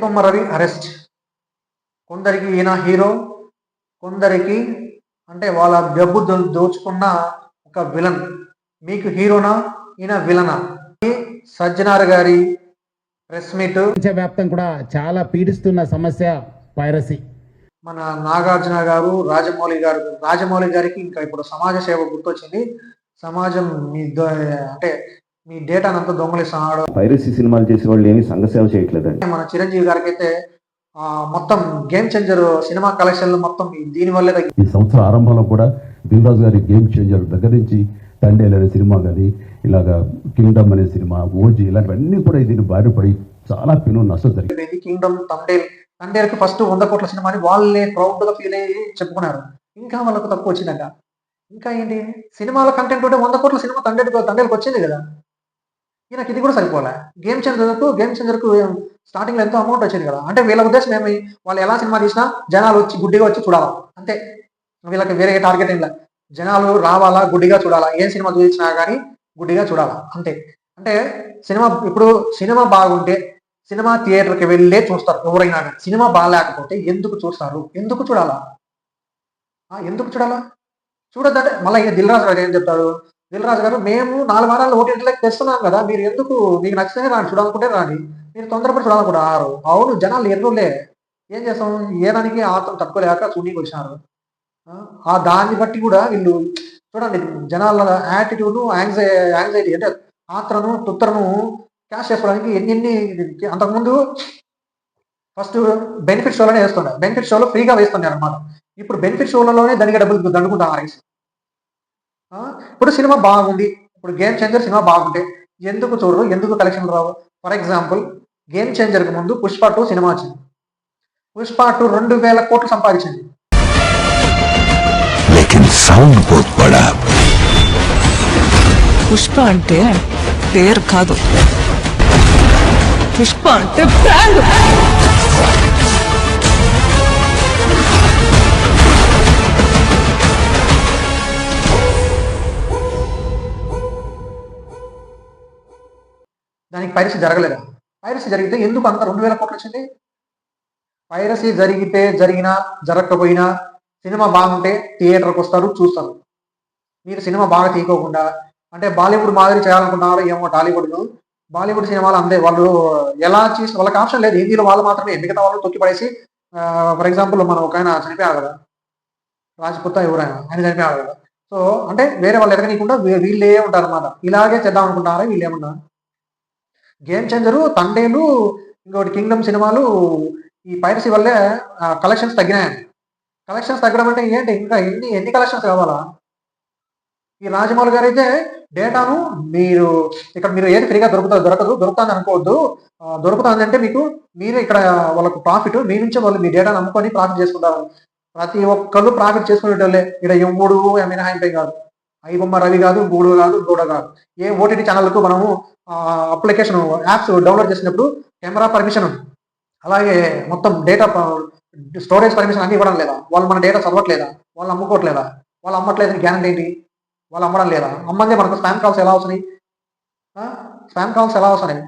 IBomma Ravi arrest. కొందరికి ఈయన hero. కొందరికి అంటే వాళ్ళ డబ్బు దోచుకున్న ఒక విలన్. మీకు హీరోనా? ఈయన విలనా? సజ్జనార్ గారి ప్రెస్ మీట్. ప్రపంచవ్యాప్తం కూడా చాలా పీడిస్తున్న సమస్య పైరసీ. మన నాగార్జున గారు రాజమౌళి గారు రాజమౌళి గారికి ఇంకా ఇప్పుడు సమాజ సేవ గుర్తొచ్చింది. సమాజం అంటే మీ డేటాను అంతా దొంగలిస్తున్నాడు. పైరసీ సినిమాలు చేసే వాళ్ళు ఏమి సంఘ సేవ చేయట్లేదండి. మన చిరంజీవి గారికి అయితే మొత్తం గేమ్ చేంజర్ సినిమా కలెక్షన్లు మొత్తం దీని వల్లే ఈ సంవత్సరం ఆరంభంలో కూడా దిల్ రాజు గారి గేమ్ చేంజర్ దగ్గర నుంచి తండేల్ అనే సినిమా కానీ ఇలాగా కింగ్డమ్ అనే సినిమా ఓజీ ఇలాంటివన్నీ కూడా దీన్ని బారి పడి చాలా పెను నష్టం జరిగింది. కింగ్డమ్ తండేల్ తండేల్కి ఫస్ట్ వంద కోట్ల సినిమా అని వాళ్ళే ప్రౌడ్గా ఫీల్ అయ్యి చెప్పుకున్నారు. ఇంకా వాళ్ళకు తక్కువ వచ్చిందంట. ఇంకా ఏంటి? సినిమాల కంటెంట్ ఉంటే వంద కోట్ల సినిమా తండేల్ తండేల్కి వచ్చింది కదా. ఈయనకి ఇది కూడా సరిపోలే. గేమ్ చేంజర్కు గేమ్ చేంజర్కు స్టార్టింగ్లో ఎంతో అమౌంట్ వచ్చింది కదా. అంటే వీళ్ళ ఉద్దేశం ఏమి? వాళ్ళు ఎలా సినిమా తీసినా జనాలు వచ్చి గుడ్డిగా వచ్చి చూడాలా. అంతే. వీళ్ళకి వేరే టార్గెట్ ఏం లేదు జనాలు రావాలా గుడ్డిగా చూడాలా? ఏం సినిమా చూసినా కానీ గుడ్డిగా చూడాలా? అంతే. అంటే సినిమా ఇప్పుడు సినిమా బాగుంటే సినిమా థియేటర్కి వెళ్ళే చూస్తారు ఎవరైనా కానీ సినిమా బాగాలేకపోతే ఎందుకు చూస్తారు? ఎందుకు చూడాలా? ఎందుకు చూడాలా? చూడద్దంటే మళ్ళీ ఇక దిల్ రాజు గారు ఏం చెప్తాడు? దిల్రాజు గారు మేము నాలుగు వారాలు ఓటీటీలోకి తెస్తున్నాం కదా మీరు ఎందుకు మీకు నచ్చితే రాని చూడాలనుకుంటే రాని మీరు తొందరపడి చూడాలనుకుంటారు అవును జనాలు ఎర్రులే ఏం చేస్తాం? ఏదానికి ఆత్రం తట్టుకోలేక చూడీకి వచ్చినారు. ఆ, దాన్ని బట్టి కూడా వీళ్ళు చూడండి జనాల యాటిట్యూడ్ యాంగ్జై యాంగ్జైటీ అంటే ఆత్రను తుత్తరను క్యాష్ చేసుకోవడానికి ఎన్ని ఎన్ని అంతకుముందు ఫస్ట్ బెనిఫిట్ షోలోనే వేస్తుండే. బెనిఫిట్ షోలో ఫ్రీగా వేస్తుండే అనమాట ఇప్పుడు బెనిఫిట్ షోలలోనే దానికి డబ్బులు దండుకుంటా ఆర్ఎస్ ఇప్పుడు సినిమా బాగుంది. ఇప్పుడు గేమ్ చేంజర్ సినిమా బాగుంటే ఎందుకు చూడరు? ఎందుకు కలెక్షన్ రావు? ఫర్ ఎగ్జాంపుల్ గేమ్ చేంజర్కి ముందు పుష్ప టూ సినిమా వచ్చింది. పుష్ప టూ రెండు వేల కోట్లు సంపాదించింది. పుష్ప అంటే పేరు కాదు. పుష్ప అంటే బ్రాండ్ దానికి పైరసీ జరగలేదా? పైరసీ జరిగితే ఎందుకు అంత రెండు వేల కోట్లు వచ్చింది? పైరసీ జరిగితే జరిగినా జరగకపోయినా సినిమా బాగుంటే థియేటర్కి వస్తారు చూస్తారు. మీరు సినిమా బాగా తీయకోకుండా అంటే బాలీవుడ్ మాదిరి చేయాలనుకున్నారో ఏమో టాలీవుడ్లో బాలీవుడ్ సినిమాలు అందే వాళ్ళు ఎలా చేసి వాళ్ళకి ఆప్షన్ లేదు. హిందీలో వాళ్ళు మాత్రమే మిగతా వాళ్ళు తొక్కి పడేసి ఫర్ ఎగ్జాంపుల్ మనం ఒక ఆయన చనిపోయారు కదా రాజపుత్త ఎవరైనా ఆయన చనిపోయారు కదా సో అంటే వేరే వాళ్ళు ఎదగనీయకుండా వీళ్ళే ఉంటారు అనమాట ఇలాగే చేద్దాం అనుకుంటారా వీళ్ళు ఏమన్నా గేమ్ చేంజరు తండేలు ఇంకోటి కింగ్డమ్ సినిమాలు ఈ పైరసీ వల్లే కలెక్షన్స్ తగ్గినాయి కలెక్షన్స్ తగ్గడం అంటే ఏంటి? ఇంకా ఎన్ని ఎన్ని కలెక్షన్స్ కావాలా? ఈ రాజమౌళి గారు అయితే డేటాను మీరు ఇక్కడ మీరు ఏది ఫ్రీగా దొరుకుతుంది దొరకదు దొరుకుతుంది అనుకోవద్దు. దొరుకుతుంది అంటే మీకు మీరే ఇక్కడ వాళ్ళకు ప్రాఫిట్ మీ నుంచే వాళ్ళు మీ డేటాను అమ్ముకొని ప్రాఫిట్ చేసుకుంటారు. ప్రతి ఒక్కళ్ళు ప్రాఫిట్ చేసుకునేటోళ్ళే. ఇక్కడ ఎవ్వడు మినహాయింపై కాదు. ఐబొమ్మ రవి కాదు గూడు కాదు గూడ కాదు. ఏ ఓటీటీ ఛానల్కు మనము అప్లికేషన్ యాప్స్ డౌన్లోడ్ చేసినప్పుడు కెమెరా పర్మిషన్ అలాగే మొత్తం డేటా స్టోరేజ్ పర్మిషన్ అన్ని ఇవ్వడం లేదా? వాళ్ళు మన డేటా చదవట్లేదా? వాళ్ళు అమ్ముకోవట్లేదా? వాళ్ళు అమ్మట్లేదని గ్యారెంటీ ఏంటి? వాళ్ళు అమ్మడం లేదా? అమ్మందే మనకు స్పామ్ కాల్స్ ఎలా వస్తున్నాయి? స్పామ్ కాల్స్ ఎలా వస్తున్నాయి?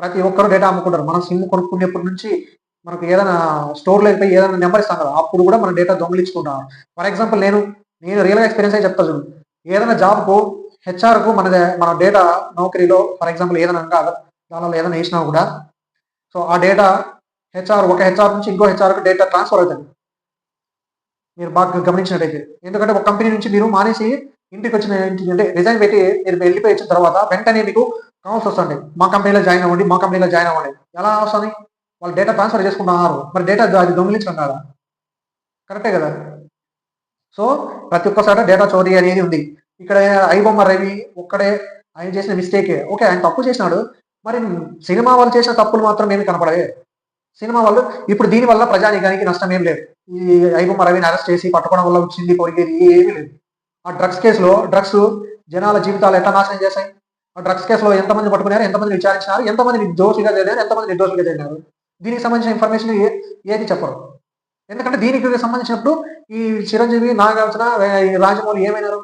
ప్రతి ఒక్కరు డేటా అమ్ముకుంటారు. మనం సిమ్ కొనుక్కునేప్పటి నుంచి మనకు ఏదైనా స్టోర్ అయిపోయి ఏదైనా నెంబర్ ఇస్తాం కదా అప్పుడు కూడా మన డేటా దొంగలించుకుంటాం. ఫర్ ఎగ్జాంపుల్ నేను నేను రియల్గా ఎక్స్పీరియన్స్ అయి చెప్తా చూడు. ఏదైనా జాబ్కు హెచ్ఆర్కు మన మన డేటా నౌకరీలో ఫర్ ఎగ్జాంపుల్ ఏదైనా ఇంకా దానిలో ఏదైనా వేసినా కూడా సో ఆ డేటా హెచ్ఆర్ ఒక హెచ్ఆర్ నుంచి ఇంకో హెచ్ఆర్కి డేటా ట్రాన్స్ఫర్ అవుతుంది. మీరు బాగా గమనించినట్టయితే. ఎందుకంటే ఒక కంపెనీ నుంచి మీరు మానేసి ఇంటికి వచ్చిన అంటే రిజైన్ పెట్టి మీరు వెళ్ళిపోయి వచ్చిన తర్వాత వెంటనే మీకు కాల్స్ వస్తుంది మా కంపెనీలో జాయిన్ అవ్వండి మా కంపెనీలో జాయిన్ అవ్వండి. ఎలా వస్తుంది వాళ్ళు డేటా ట్రాన్స్ఫర్ చేసుకుంటున్నారు. మరి డేటా అది దొంగిలించడం కదా? కరెక్టే కదా? సో ప్రతి ఒక్కసారి డేటా చోరీ అనేది ఉంది. ఇక్కడ ఐబొమ్మ రవి ఒక్కడే ఆయన చేసిన మిస్టేకే ఓకే ఆయన తప్పు చేసినాడు. మరి సినిమా వాళ్ళు చేసిన తప్పులు మాత్రం ఏమి కనపడవే. సినిమా వాళ్ళు ఇప్పుడు దీనివల్ల ప్రజానీకానికి నష్టం ఏం లేదు. ఈ ఐబొమ్మ రవిని అరెస్ట్ చేసి పట్టుకోవడం వల్ల వచ్చింది పొరిగేది ఏమీ లేదు. ఆ డ్రగ్స్ కేసులో డ్రగ్స్ జనాల జీవితాలు ఎట్లా నాశనం చేశాయి? ఆ డ్రగ్స్ కేసులో ఎంతమంది పట్టుకున్నారు? ఎంతమంది విచారించినారు? ఎంతమంది దోషిగా చేశారు ఎంతమంది నిర్దోషిగా చేశారు దీనికి సంబంధించిన ఇన్ఫర్మేషన్ ఏది చెప్పరు. ఎందుకంటే దీనికి సంబంధించినప్పుడు ఈ చిరంజీవి నాగార్జున ఈ రాజమౌళి ఏమైనారు?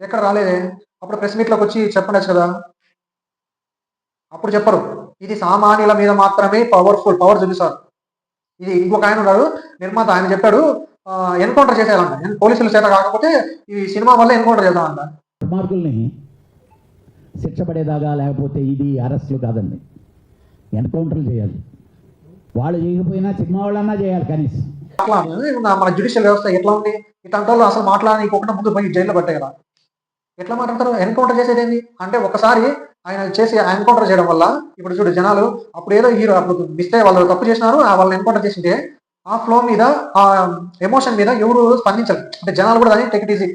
ఎక్కడ రాలేదే? అప్పుడు ప్రెస్ మీట్లోకి వచ్చి చెప్పండొచ్చు కదా. అప్పుడు చెప్పరు. ఇది సామాన్యుల మీద మాత్రమే పవర్ఫుల్ పవర్ చూపిస్తారు ఇది ఇంకొక ఆయన ఉన్నాడు నిర్మాత. ఆయన చెప్పాడు ఎన్కౌంటర్ చేసేయాలంట. పోలీసుల చేత కాకపోతే ఈ సినిమా వల్ల ఎన్కౌంటర్ చేద్దామంట. దుర్మార్గుల్ని శిక్ష పడేదాకా లేకపోతే ఇది అరెస్టులు కాదండి. ఎన్కౌంటర్లు చేయాలి. వాళ్ళు చేయకపోయినా సినిమా వాళ్ళన్నా చేయాలి కనీసం. అట్లా మన జ్యుడిషియల్ వ్యవస్థ ఎట్లా ఉంది? ఇట్లాంటి వాళ్ళు అసలు మాట్లాడనీయకుండా ముందు పోయి జైల్లో పెట్టే కదా. ఎట్లా మాట్లాడతారు? ఎన్కౌంటర్ చేసేది ఏంది? అంటే ఒకసారి ఆయన చేసి ఎన్కౌంటర్ చేయడం వల్ల ఇప్పుడు చూడు జనాలు అప్పుడు ఏదో హీరో అప్పుడు మిస్టేక్ వాళ్ళు తప్పు చేసినారు. ఆ వాళ్ళని ఎన్కౌంటర్ చేసింటే ఆ ఫ్లో మీద ఆ ఎమోషన్ మీద ఎవరు స్పందించరు. అంటే జనాలు కూడా దాన్ని టెక్ ఈజీ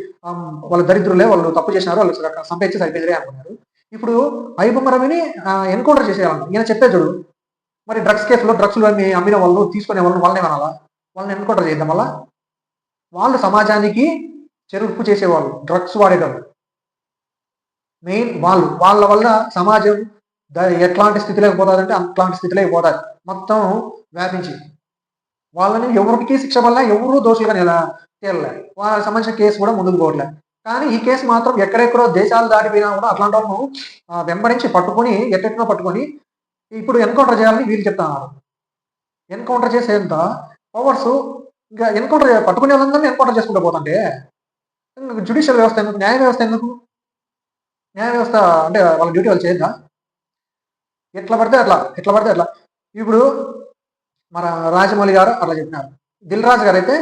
వాళ్ళ దరిద్రులే వాళ్ళు తప్పు చేసినారు. వాళ్ళు సంపేచి సరిపోయిరే అనుకున్నారు. ఇప్పుడు ఐబొమ్మ రవిని ఎన్కౌంటర్ చేసేవాళ్ళు ఈయన చెప్పే చూడు. మరి డ్రగ్స్ కేసులో డ్రగ్స్ అన్ని అమ్మిన వాళ్ళు తీసుకునే వాళ్ళు వాళ్ళనే ఏమనాలా వాళ్ళని ఎన్కౌంటర్ చేయడం వల్ల వాళ్ళు సమాజానికి చెరుపు చేసేవాళ్ళు డ్రగ్స్ వాడేటప్పుడు మెయిన్ వాళ్ళు వాళ్ళ వల్ల సమాజం ఎట్లాంటి స్థితిలోకి పోతుందంటే అట్లాంటి స్థితిలోకి పోతుంది. మొత్తం వ్యాపించి. వాళ్ళని ఎవరికి శిక్ష వల్ల ఎవరు దోషులుగా నెల తేలలే. వాళ్ళకి సంబంధించిన కేసు కూడా ముందుకు పోవట్లే. కానీ ఈ కేసు మాత్రం ఎక్కడెక్కడో దేశాలు దాటిపోయినా కూడా అట్లాంటి వాళ్ళను వెంబడించి పట్టుకొని ఎట్టెట్టినో పట్టుకొని ఇప్పుడు ఎన్కౌంటర్ చేయాలని వీళ్ళు చెప్తున్నారు. ఎన్కౌంటర్ చేసేంత పవర్స్ ఇంకా ఎన్కౌంటర్ పట్టుకునే వాళ్ళందరినీ ఎన్కౌంటర్ చేసుకుంటూ పోతుంటే జుడిషియల్ వ్యవస్థ ఎందుకు? న్యాయ వ్యవస్థ ఎందుకు? న్యాయ వ్యవస్థ అంటే వాళ్ళ డ్యూటీ వాళ్ళు చేయద్దా? ఎట్లా పడితే అట్లా ఎట్లా పడితే అట్లా. ఇప్పుడు మన రాజమౌళి గారు అట్లా చెప్పినారు. దిల్ రాజు గారు అయితే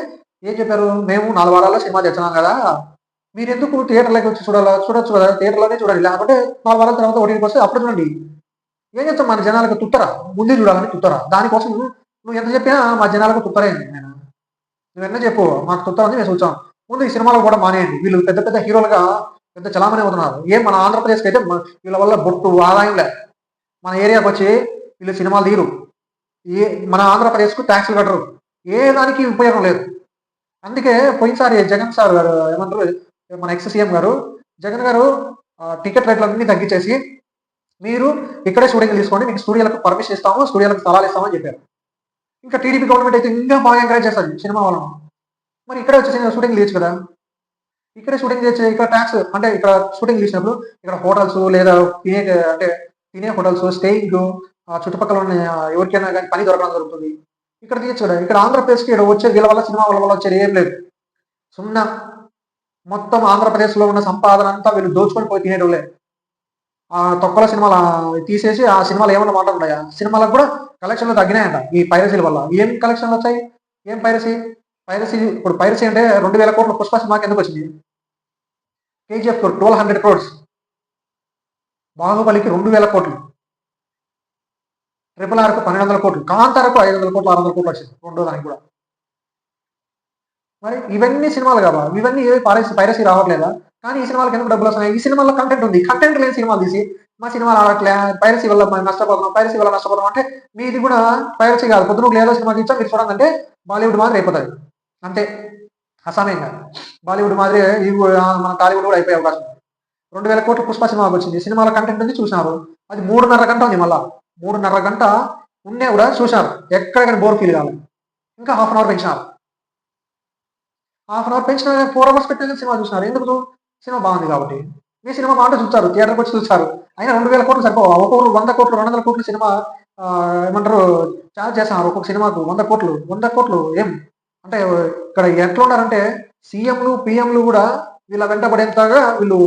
ఏం చెప్పారు? మేము నాలుగు వారాల్లో సినిమా తెచ్చినాం కదా. మీరు ఎందుకు థియేటర్లోకి వచ్చి చూడాలా? చూడొచ్చు కదా. థియేటర్లోనే చూడాలి. లేకపోతే నాలుగు వారాల తర్వాత ఓటీకి వస్తే అప్పుడు చూడండి. ఏం చెప్తాం మన జనాలకు తుత్తరా? ముందే చూడాలని తుత్తరా? దానికోసం నువ్వు ఎంత చెప్పినా మా జనాలకు తుత్తరే నేను. నువ్వు ఎన్న చెప్పు? మాకు తుత్తర ఉంది మేము చూచాం ముందు ఈ సినిమాలో కూడా మానేయండి. వీళ్ళు పెద్ద పెద్ద హీరోలుగా పెద్ద చలామణి అవుతున్నారు. ఏం మన ఆంధ్రప్రదేశ్కి అయితే వీళ్ళ వల్ల బొట్టు ఆదాయం లే. మన ఏరియాకి వచ్చి వీళ్ళు సినిమాలు తీరు ఏ మన ఆంధ్రప్రదేశ్కు ట్యాక్స్లు కట్టరు. ఏ దానికి ఉపయోగం లేదు. అందుకే పోయినసారి జగన్ సార్ గారు ఏమంటారు? మన ఎక్స్ సీఎం గారు జగన్ గారు ఆ, టికెట్ రేట్లన్నీ తగ్గించేసి మీరు ఇక్కడే స్టూడియోలు తీసుకోండి మీకు స్టూడియోలకు పర్మిషన్ ఇస్తాము స్టూడియోలకు స్థలాలు ఇస్తామని చెప్పారు. ఇంకా టీడీపీ గవర్నమెంట్ అయితే ఇంకా బాగా ఎంకరేజ్ చేస్తుంది సినిమా వాళ్ళను మరి ఇక్కడ వచ్చేసి షూటింగ్ లేచు కదా. ఇక్కడే షూటింగ్ చేసి ఇక్కడ ట్యాక్స్ అంటే ఇక్కడ షూటింగ్ తీసినప్పుడు ఇక్కడ హోటల్స్ లేదా తినే అంటే తినే హోటల్స్ స్టేయింగ్ చుట్టుపక్కల ఉన్న ఎవరికైనా కానీ పని దొరకడం జరుగుతుంది. ఇక్కడ తీయచ్చు కదా. ఇక్కడ ఆంధ్రప్రదేశ్కి ఇక్కడ వచ్చే వీళ్ళ వల్ల సినిమా వాళ్ళ వల్ల వచ్చేది ఏం లేదు. సున్నా మొత్తం ఆంధ్రప్రదేశ్లో ఉన్న సంపాదన అంతా వీళ్ళు దోచుకొని పోయి తినేటోళ్ళే. ఆ తొక్కల సినిమాలు తీసేసి ఆ సినిమాలు ఏమన్నా మాట ఉన్నాయా సినిమాలకు కూడా కలెక్షన్లు తగ్గినాయంట ఈ పైరసీల వల్ల. ఏం కలెక్షన్లు వచ్చాయి? ఏం పైరసీ? పైరసీ ఇప్పుడు పైరసీ అంటే రెండు వేల కోట్ల పుష్ప సినిమాకి ఎందుకు వచ్చింది? KGF twelve hundred crores. బాహుబలికి రెండు వేల కోట్లు. ట్రిపుల్ ఆర్కు పన్నెండు వందల కోట్లు. కాంతారకు ఐదు వందల కోట్లు ఆరు వందల కోట్లు వచ్చింది రెండో దానికి కూడా. మరి ఇవన్నీ సినిమాలు కదా ఇవన్నీ ఏ పైరసీ పైరసీ రావట్లేదా? కానీ ఈ సినిమాలకు ఎందుకు డబ్బులు వస్తున్నాయి? ఈ సినిమాలో కంటెంట్ ఉంది. కంటెంట్ లేని సినిమాలు తీసి మా సినిమాలు ఆడట్లే పైరసీ వల్ల మేము నష్టపోతున్నాం పైరసీ వల్ల నష్టపోతున్నాం అంటే మీది కూడా పైరసీ కాదు పొద్దున నువ్వు లేదో సినిమా తీర్చా మీరు చూడాలంటే బాలీవుడ్ మాదిరి అయిపోతుంది అంతే. అసామేంగా బాలీవుడ్ మాదిరి ఇది మన టాలీవుడ్ కూడా అయిపోయే అవకాశం ఉంది. రెండు వేల కోట్ల పుష్ప సినిమాకి వచ్చింది. సినిమాల కంటెంట్ ఉంది చూసినారు. అది మూడున్నర గంట ఉంది మళ్ళా. మూడున్నర గంట ఉన్నా కూడా చూసినారు. ఎక్కడ కానీ బోర్ ఫీల్ కావాలి ఇంకా హాఫ్ అన్ అవర్ పెంచినారు. హాఫ్ అన్ అవర్ పెంచిన ఫోర్ అవర్స్ పెట్టిన సినిమా చూసినారు. ఎందుకు? సినిమా బాగుంది కాబట్టి. మీ సినిమా బాగుంటే చూస్తారు థియేటర్కి వచ్చి చూస్తారు. అయినా రెండు వేల కోట్లు సరిపోవు. ఒక్కొక్కరు వంద కోట్లు రెండు వందల కోట్లు సినిమా ఏమంటారు ఛార్జ్ చేస్తున్నారు ఒక్కొక్క సినిమాకు. వంద కోట్లు వంద కోట్లు ఏం? అంటే ఇక్కడ ఎట్లా ఉన్నారంటే సీఎంలు పిఎంలు కూడా వీళ్ళ వెంటబడేంతగా వీళ్ళు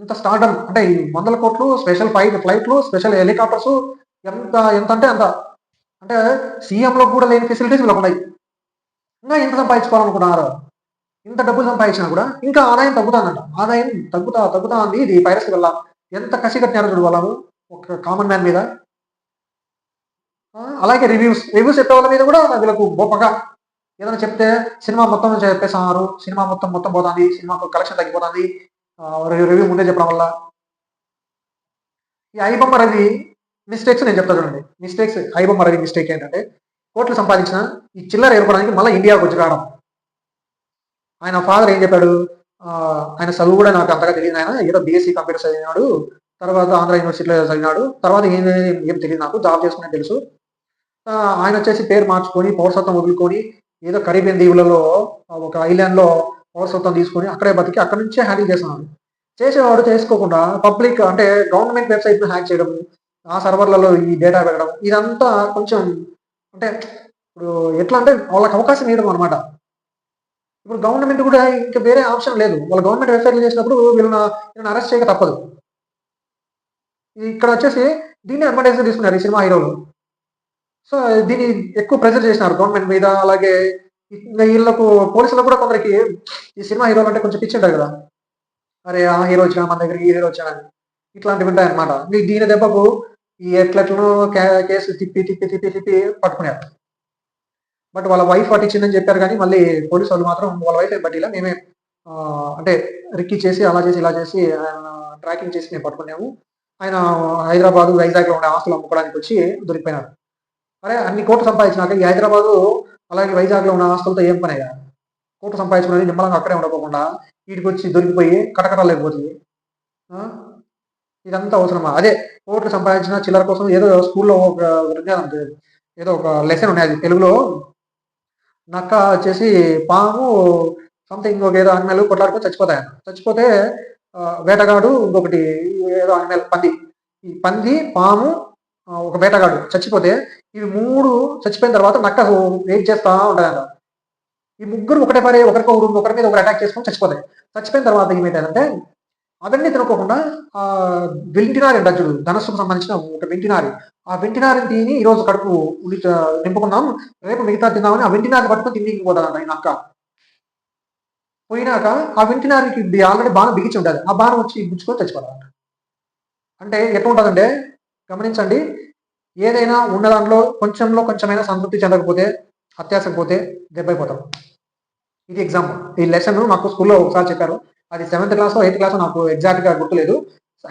ఇంత స్టార్డమ్ అంటే ఈ వందల కోట్లు స్పెషల్ ఫ్లైట్ ఫ్లైట్లు స్పెషల్ హెలికాప్టర్స్ ఎంత ఎంత అంటే అంత. అంటే సీఎంలో కూడా లేని ఫెసిలిటీస్ వీళ్ళకి ఉన్నాయి. ఇంకా ఎంత సంపాదించుకోవాలనుకున్నారు ఇంత డబ్బులు సంపాదించినా కూడా ఇంకా ఆదాయం తగ్గుతానంట ఆదాయం తగ్గుతా తగ్గుతా ఉంది. ఇది పైరసీ వల్ల ఎంత కసి కట్టినారు చూడు వాళ్ళు ఒక కామన్ మ్యాన్ మీద. అలాగే రివ్యూస్ రివ్యూస్ చెప్పే వాళ్ళ మీద కూడా వీళ్ళకు గొప్పగా ఏదైనా చెప్తే సినిమా మొత్తం చెప్పేస్తున్నారు. సినిమా మొత్తం మొత్తం పోతుంది. సినిమాకు కలెక్షన్ తగ్గిపోతుంది. రివ్యూ ముందే చెప్పడం వల్ల. ఈ ఐబొమ్మ రవి మిస్టేక్స్ నేను చెప్తా చూడండి. మిస్టేక్స్ ఐబొమ్మ రవి మిస్టేక్ ఏంటంటే కోట్లు సంపాదించిన ఈ చిల్లర ఏర్పడడానికి మళ్ళీ ఇండియాకు వచ్చి రావడం. ఆయన ఫాదర్ ఏం చెప్పాడు? ఆయన చదువు కూడా నాకు అంతగా తెలియదు ఆయన ఏదో బీఎస్సీ కంప్యూటర్ చదివినాడు. తర్వాత ఆంధ్ర యూనివర్సిటీలో చదివినాడు. తర్వాత ఏం ఏం తెలియదు నాకు. జాబ్ చేసుకునే తెలుసు. ఆయన వచ్చేసి పేరు మార్చుకొని పౌరసత్వం వదులుకొని ఏదో కరీబియన్ దీవులలో ఒక ఐలాండ్లో పౌరసత్వం తీసుకొని అక్కడే బతికి అక్కడ నుంచే హ్యాండిల్ చేస్తున్నాడు. చేసేవాడు చేసుకోకుండా పబ్లిక్ అంటే గవర్నమెంట్ వెబ్సైట్ను హ్యాక్ చేయడం ఆ సర్వర్లలో ఈ డేటా పెట్టడం ఇదంతా కొంచెం అంటే ఇప్పుడు ఎట్లా అంటే వాళ్ళకి అవకాశం ఇవ్వడం అనమాట ఇప్పుడు గవర్నమెంట్ కూడా ఇంకా వేరే ఆప్షన్ లేదు. వాళ్ళు గవర్నమెంట్ వెబ్సైట్లు చేసినప్పుడు వీళ్ళని వీళ్ళని అరెస్ట్ చేయక తప్పదు. ఇక్కడ వచ్చేసి దీన్ని అడ్వర్టైజ్ తీసుకున్నారు ఈ సినిమా హీరోలు. సో దీన్ని ఎక్కువ ప్రెజర్ చేసినారు గవర్నమెంట్ మీద అలాగే వీళ్ళకు పోలీసులకు కూడా కొందరికి ఈ సినిమా హీరోలు అంటే కొంచెం పిచ్చి ఉంటారు కదా. అరే ఆ హీరో వచ్చినా మన దగ్గర ఈ హీరో వచ్చాడని ఇట్లాంటివి ఉంటాయన్నమాట. దీని దెబ్బకు ఈ ఎట్లెట్లను కే- కేసు తిప్పి తిప్పి తిప్పి తిప్పి పట్టుకున్నారు. బట్ వాళ్ళ వైఫ్ పట్టించిందని చెప్పారు కానీ మళ్ళీ పోలీసు వాళ్ళు మాత్రం వాళ్ళ వైఫ్ ఏం పట్టిలా? మేమే అంటే రిక్కి చేసి అలా చేసి ఇలా చేసి ఆయన ట్రాకింగ్ చేసి మేము పట్టుకున్నాము. ఆయన హైదరాబాద్ వైజాగ్లో ఉండే ఆస్తులు అమ్ముకోవడానికి వచ్చి దొరికిపోయినారు. అరే అన్ని కోట్లు సంపాదించినాక ఈ హైదరాబాదు అలాగే వైజాగ్లో ఉన్న ఆస్తులతో ఏం పని అయ్యా? కోట్లు సంపాదించుకున్నది నిమ్మలంగా అక్కడే ఉండకోకుండా వీటికి వచ్చి దొరికిపోయి కటకటాలేకపోతుంది ఇదంతా అవసరమా? అదే కోట్లు సంపాదించిన చిల్లర కోసం ఏదో స్కూల్లో ఒక విజ్ఞానం ఏదో ఒక లెసన్ ఉన్నది తెలుగులో నక్క వచ్చేసి పాము సంథింగ్ ఒక ఏదో అనిమల్ కొట్లాడుకొని చచ్చిపోతాయి చచ్చిపోతే వేటగాడు ఇంకొకటి ఏదో అనిమల్ పంది. ఈ పంది పాము ఒక వేటగాడు చచ్చిపోతే ఇవి మూడు చచ్చిపోయిన తర్వాత నక్క వెయిట్ చేస్తా ఉంటుందంట ఈ ముగ్గురు ఒకటే పరి ఒకరికి ఒకరు ఒకరి మీద ఒకరు అటాక్ చేసుకొని చచ్చిపోతాయి. చచ్చిపోయిన తర్వాత ఏమైతుందంటే అదన్నీ తినకోకుండా ఆ వెంటినారి అంట చూడు ధనస్సుకు సంబంధించిన ఒక వెంటినారి. ఆ వెంటినారిని తిని ఈ రోజు కడుపు ఉండి నింపుకున్నాం. రేపు మిగతా తిందామని ఆ వెంటినారిని పట్టుకొని తిండికి పోతాడంట ఆయన అక్క పోయినాక ఆ వెంటినారికి ఆల్రెడీ బాణం బిగించి ఉంటుంది ఆ బాణం వచ్చి గుచ్చుకొని చచ్చిపోతాడంట అంటే ఎట్లా ఉంటుందంటే గమనించండి ఏదైనా ఉన్న దాంట్లో కొంచెంలో కొంచెమైనా సంతృప్తి చెందకపోతే అత్యాసకపోతే దెబ్బైపోతాం. ఇది ఎగ్జాంపుల్ ఈ లెసన్ మాకు స్కూల్లో ఒకసారి చెప్పారు. అది సెవెంత్ క్లాస్ ఎయిత్ క్లాస్ నాకు ఎగ్జాక్ట్గా గుర్తులేదు.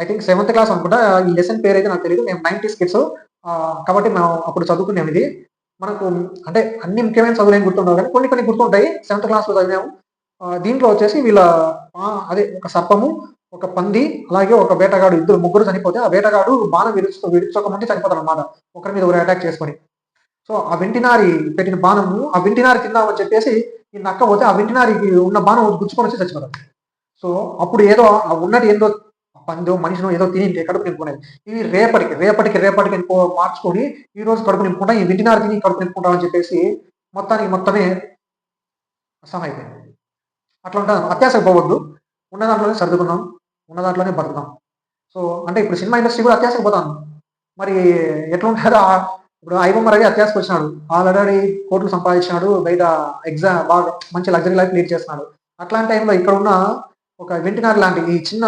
ఐ థింక్ సెవెంత్ క్లాస్ అనుకుంటా ఈ లెసన్ పేరు అయితే నాకు తెలియదు మేము నైన్టీ కిడ్స్ కాబట్టి మేము అప్పుడు చదువుకున్నాం ఇది. మనకు అంటే అన్ని ముఖ్యమైన చదువులు ఏం గుర్తుండవు కానీ కొన్ని కొన్ని గుర్తుంటాయి. సెవెంత్ క్లాస్లో చదివాము. దీంట్లో వచ్చేసి వీళ్ళ అదే ఒక సర్పము ఒక పంది అలాగే ఒక వేటగాడు ఇద్దరు ముగ్గురు చనిపోతే ఆ వేటగాడు బాణం విరుచు విరుచుకోమంటే చనిపోతాడు అనమాట ఒకరి మీద ఒకరు అటాక్ చేసుకొని. సో ఆ వెంటినారి పెట్టిన బాణము ఆ వెంటినారి తిందామని చెప్పేసి ఈ నక్క పోతే ఆ వెంటినారికి ఉన్న బాణం గుచ్చుకొని వచ్చి చచ్చిపోతాడు. సో అప్పుడు ఏదో ఆ ఉన్నది ఏందో పందో మనిషినో ఏదో తిని కడుపు నింపుకునేది. ఇవి రేపటికి రేపటికి రేపటికి నింపు మార్చుకొని ఈ రోజు కడుపు నింపుకుంటా ఈ వింటినారు తిని కడుపు నింపుకుంటా అని చెప్పేసి మొత్తానికి మొత్తమే అసం అయిపోయింది అట్లా ఉంటుంది అత్యాసకు పోవద్దు. ఉన్న దాంట్లోనే సర్దుకుందాం. ఉన్న దాంట్లోనే బతుకుదాం. సో అంటే ఇప్పుడు సినిమా ఇండస్ట్రీ కూడా అత్యాసకు పోతాను. మరి ఎట్లా ఉంటుందో ఇప్పుడు ఐబొమ్మ రవి అత్యాసకు వచ్చినాడు. ఆల్రెడీ కోట్లు సంపాదించినాడు. బయట ఎగ్జామ్ బాగా మంచి లగ్జరీ లైఫ్ లీడ్ చేస్తున్నాడు. అట్లాంటి టైంలో ఇక్కడ ఉన్న ఒక వెంటినార్ లాంటి ఈ చిన్న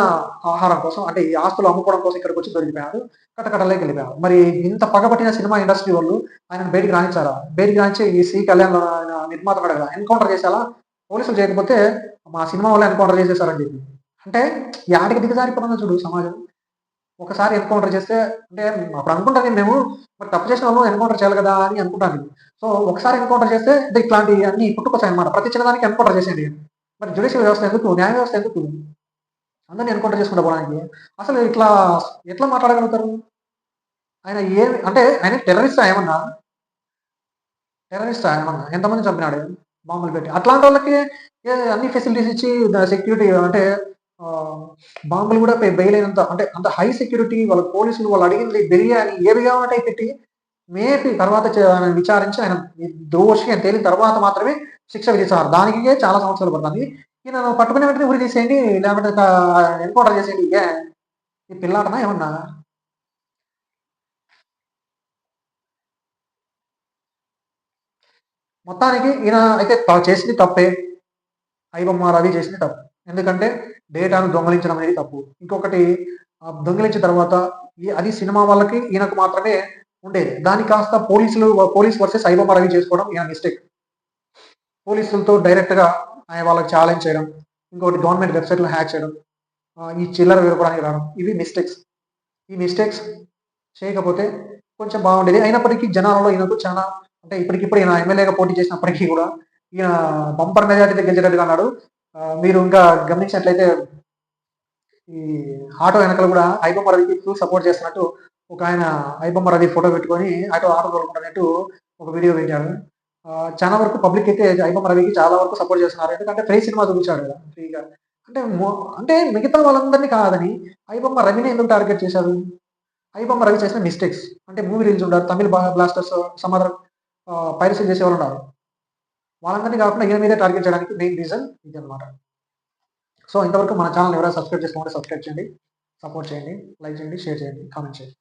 ఆహారం కోసం అంటే ఈ ఆస్తులు అమ్ముకోవడం కోసం ఇక్కడికి వచ్చి దొరికిపోయాడు కటకటలోకి వెళ్ళిపోయాడు మరి ఇంత పగబట్టిన సినిమా ఇండస్ట్రీ వాళ్ళు ఆయన బయటికి రాణించారా బయటికి రాణించి ఈ సి కళ్యాణ్ ఆయన నిర్మాత కదా ఎన్కౌంటర్ చేసేలా పోలీసులు చేయకపోతే మా సినిమా వాళ్ళు ఎన్కౌంటర్ చేసేసారని చెప్పి. అంటే యాడికి ఆటకి దిగజారిపోతుందో చూడు సమాజం. ఒకసారి ఎన్కౌంటర్ చేస్తే అంటే అప్పుడు అనుకుంటాను నేను మేము మరి తప్పు చేసిన వాళ్ళు ఎన్కౌంటర్ చేయాలి కదా అని అనుకుంటాను సో ఒకసారి ఎన్కౌంటర్ చేస్తే ఇట్లాంటి అన్ని పుట్టుకొచ్చాయి అనమాట ప్రతి చిన్నదానికి ఎన్కౌంటర్ చేసేది మరి జ్యుడిషియల్ వ్యవస్థ ఎందుకు? న్యాయ వ్యవస్థ ఎందుకు? అందరినీ ఎన్కౌంటర్ చేసుకుంటూ పోవడానికి. అసలు ఇట్లా ఎట్లా మాట్లాడగలుగుతారు? ఆయన ఏ అంటే ఆయన టెర్రరిస్టా ఏమన్నా? టెర్రరిస్టా ఏమన్నా? ఎంతమంది చంపినాడు? బాంబులు పెట్టి. అట్లాంటి వాళ్ళకి అన్ని ఫెసిలిటీస్ ఇచ్చి సెక్యూరిటీ అంటే బాంబులు కూడా బెయిల్ అయినంత అంటే అంత హై సెక్యూరిటీ వాళ్ళ పోలీసులు వాళ్ళు అడిగింది బిర్యానీ ఏవి కావాలంటే పెట్టి మేపి తర్వాత ఆయన విచారించి ఆయన దోషి అని తేలిన తర్వాత మాత్రమే శిక్ష విధిస్తారు దానికే చాలా సంవత్సరాలు పడుతుంది. ఈయన పట్టుకునే వెంటనే ఊరి తీసేయండి లేకపోతే ఎన్కౌంటర్ చేసేయండి. ఏ? ఈ పిల్లాటనా ఏమన్నా? మొత్తానికి ఈయన అయితే చేసింది తప్పే. ఐబొమ్మ రవి చేసింది తప్పు. ఎందుకంటే డేటాను దొంగలించడం అనేది తప్పు. ఇంకొకటి దొంగిలించిన తర్వాత ఈ- అది సినిమా వాళ్ళకి ఈయనకు మాత్రమే ఉండేది. దాని కాస్త పోలీసులు పోలీస్ వర్సెస్ ఐబొమ్మ రవి చేసుకోవడం ఈయన మిస్టేక్. పోలీసులతో డైరెక్ట్గా ఆయన వాళ్ళకి ఛాలెంజ్ చేయడం ఇంకోటి గవర్నమెంట్ వెబ్సైట్లో హ్యాక్ చేయడం ఈ చిల్లర విరపడానికి రావడం ఇవి మిస్టేక్స్ ఈ మిస్టేక్స్ చేయకపోతే కొంచెం బాగుండేది. అయినప్పటికీ జనాలలో ఈయనకు చాలా అంటే ఇప్పటికిప్పుడు ఈయన ఎమ్మెల్యేగా పోటీ చేసినప్పటికీ కూడా ఈయన బంపర్ మెజార్టీతో గెలిచేటట్టుగా అన్నాడు. మీరు ఇంకా గమనించినట్లయితే ఈ ఆటో వెనకలు కూడా ఐబొమ్మ రవికి ఫుల్ సపోర్ట్ చేస్తున్నట్టు ఒక ఆయన ఐబొమ్మ రవి ఫోటో పెట్టుకొని ఆటో ఆటో తోలుకుంటున్నట్టు ఒక వీడియో పెట్టారు. చాలా వరకు పబ్లిక్ అయితే ఐబొమ్మ రవికి చాలా వరకు సపోర్ట్ చేస్తున్నారు. ఎందుకంటే ఫ్రీ సినిమా చూపించాడు కదా ఫ్రీగా. అంటే అంటే మిగతా వాళ్ళందరినీ కాదని ఐబమ్మ రవిని ఎందుకు టార్గెట్ చేశారు? ఐబమ్మ రవి చేసిన మిస్టేక్స్ అంటే మూవీ రిలీజ్ ఉండరు తమిళ బ్లాస్టర్స్ సమాధానం పైరసీ చేసే వాళ్ళు ఉన్నారు. వాళ్ళందరినీ కాకుండా ఈయన మీదే టార్గెట్ చేయడానికి మెయిన్ రీజన్ ఇది అనమాట సో ఇంతవరకు మన ఛానల్ ఎవరైనా సబ్స్క్రైబ్ చేసుకోండి సబ్స్క్రైబ్ చేయండి సపోర్ట్ చేయండి లైక్ చేయండి షేర్ చేయండి కామెంట్ చేయండి.